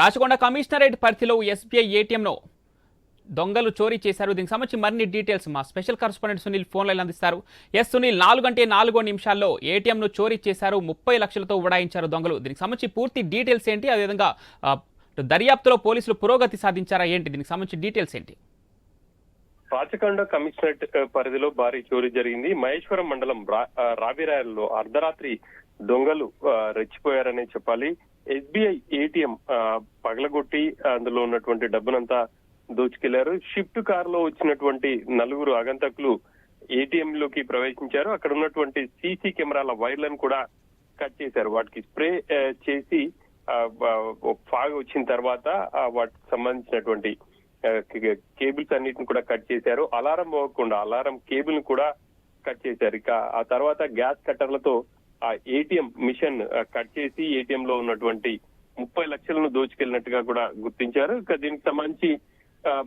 Rachakonda commissionerate పరిధిలో SBI ఏటీఎంను దొంగలు చోరీ చేశారు. దీనికి సంబంధించి మరిన్ని డీటెయిల్స్ మా special correspondent Sunil phone line అందిస్తారు. ఎస్ సునీల్ నాలుగు గంటే నాలుగో నిమిషాల్లో ఏటీఎంను చోరీ చేశారు. ముప్పై లక్షలతో ఉడాయించారు దొంగలు. దీనికి సంబంధించి పూర్తి డీటెయిల్స్ ఏంటి? అదేవిధంగా దర్యాప్తులో పోలీసులు పురోగతి సాధించారా ఏంటి? దీనికి సంబంధించి డీటెయిల్స్ ఏంటి? పాచకొండ కమిషనరేట్ పరిధిలో భారీ చోరీ జరిగింది. మహేశ్వరం మండలం రా- రావిరాయల్లో అర్ధరాత్రి దొంగలు రెచ్చిపోయారనే చెప్పాలి. ఎస్బీఐ ఏటీఎం పగలగొట్టి అందులో ఉన్నటువంటి డబ్బునంతా దోచుకెళ్ళారు. షిఫ్ట్ కార్లో వచ్చినటువంటి నలుగురు ఆగంతకులు ఏటీఎం లోకి ప్రవేశించారు. అక్కడ ఉన్నటువంటి సీసీ కెమెరాల వైర్లను కూడా కట్ చేశారు. వాటికి స్ప్రే చేసి ఫాగ్ వచ్చిన తర్వాత వాటికి సంబంధించినటువంటి కేబుల్స్ అన్నిటిని కూడా కట్ చేశారు. అలారం పోకుండా అలారం కేబుల్ని కూడా కట్ చేశారు. ఇక ఆ తర్వాత గ్యాస్ కట్టర్లతో ఆ ఏటీఎం మిషన్ కట్ చేసి ఏటీఎం లో ఉన్నటువంటి ముప్పై లక్షలను దోచుకెళ్ళినట్టుగా కూడా గుర్తించారు. ఇక దీనికి సంబంధించి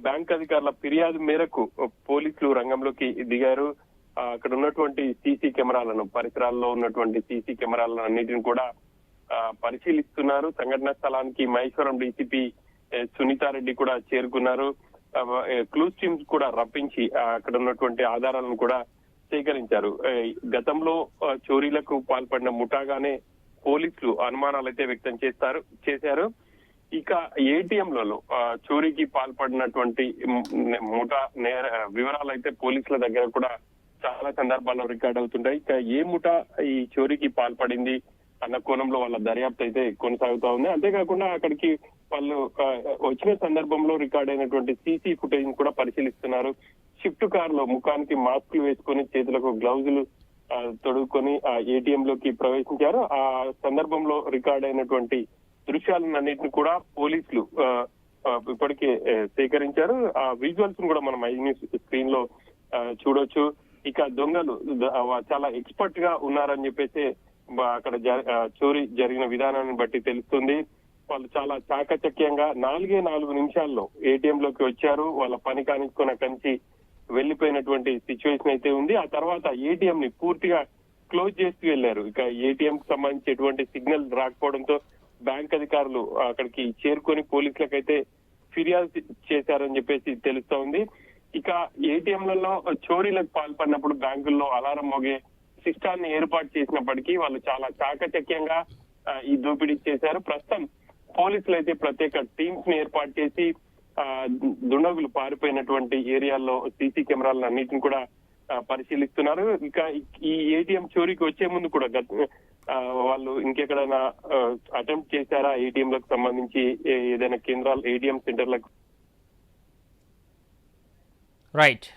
బ్యాంక్ అధికారుల ఫిర్యాదు మేరకు పోలీసులు రంగంలోకి దిగారు. అక్కడ ఉన్నటువంటి సీసీ కెమెరాలను పరిసరాల్లో ఉన్నటువంటి సీసీ కెమెరాలను అన్నిటిని కూడా పరిశీలిస్తున్నారు. సంఘటనా స్థలానికి మహేశ్వరం డీసీపీ సునీతారెడ్డి కూడా చేరుకున్నారు. క్లూస్ టీమ్స్ కూడా రప్పించి అక్కడ ఉన్నటువంటి ఆధారాలను కూడా సేకరించారు. గతంలో చోరీలకు పాల్పడిన ముఠాగానే పోలీసులు అనుమానాలు అయితే వ్యక్తం చేస్తారు చేశారు. ఇక ఏటీఎంలలో చోరీకి పాల్పడినటువంటి ముఠా నేర వివరాలు అయితే పోలీసుల దగ్గర కూడా చాలా సందర్భాల్లో రికార్డ్ అవుతుంటాయి. ఇక ఏ ముఠా ఈ చోరీకి పాల్పడింది? అన్న కోణంలో వాళ్ళ దర్యాప్తు అయితే కొనసాగుతా ఉంది. అంతేకాకుండా అక్కడికి వాళ్ళు వచ్చిన సందర్భంలో రికార్డ్ అయినటువంటి సీసీ ఫుటేజ్ కూడా పరిశీలిస్తున్నారు. షిఫ్ట్ కార్లో ముఖానికి మాస్కులు వేసుకొని చేతులకు గ్లౌజులు తొడుక్కొని ఆ ఏటీఎం లోకి ప్రవేశించారు. ఆ సందర్భంలో రికార్డ్ అయినటువంటి దృశ్యాలన్నింటిని కూడా పోలీసులు ఇప్పటికే సేకరించారు. ఆ విజువల్స్ కూడా మనం ఐ న్యూస్ స్క్రీన్లో చూడొచ్చు. ఇక దొంగలు చాలా ఎక్స్పర్ట్గా ఉన్నారని చెప్పేసి అక్కడ చోరీ జరిగిన విధానాన్ని బట్టి తెలుస్తుంది. వాళ్ళు చాలా చాకచక్యంగా నాలుగే నాలుగు నిమిషాల్లో ఏటీఎం లోకి వచ్చారు. వాళ్ళ పని కానిచ్చుకొని కంచి వెళ్ళిపోయినటువంటి సిచ్యువేషన్ అయితే ఉంది. ఆ తర్వాత ఏటీఎం ని పూర్తిగా క్లోజ్ చేసి వెళ్ళారు ఇక ఏటీఎం కి సంబంధించి ఎటువంటి సిగ్నల్ రాకపోవడంతో బ్యాంక్ అధికారులు అక్కడికి చేరుకొని పోలీసులకైతే ఫిర్యాదు చేశారని చెప్పేసి తెలుస్తోంది. ఇక ఏటీఎంలలో చోరీలకు పాల్పడినప్పుడు బ్యాంకుల్లో అలారం మోగే సిస్టాన్ని ఏర్పాటు చేసినప్పటికీ వాళ్ళు చాలా చాకచక్యంగా ఈ దోపిడీ చేశారు. ప్రస్తుతం పోలీసులు అయితే ప్రత్యేక టీమ్స్ని ఏర్పాటు చేసి దుండగులు పారిపోయినటువంటి ఏరియాల్లో సీసీ కెమెరాలను అన్నిటిని కూడా పరిశీలిస్తున్నారు. ఇంకా ఈ ఏటీఎం చోరీకి వచ్చే ముందు కూడా గత వాళ్ళు ఇంకెక్కడైనా అటెంప్ట్ చేశారా? ఏటీఎం లకు సంబంధించి ఏదైనా కేంద్రాలు ఏటీఎం సెంటర్లకు? రైట్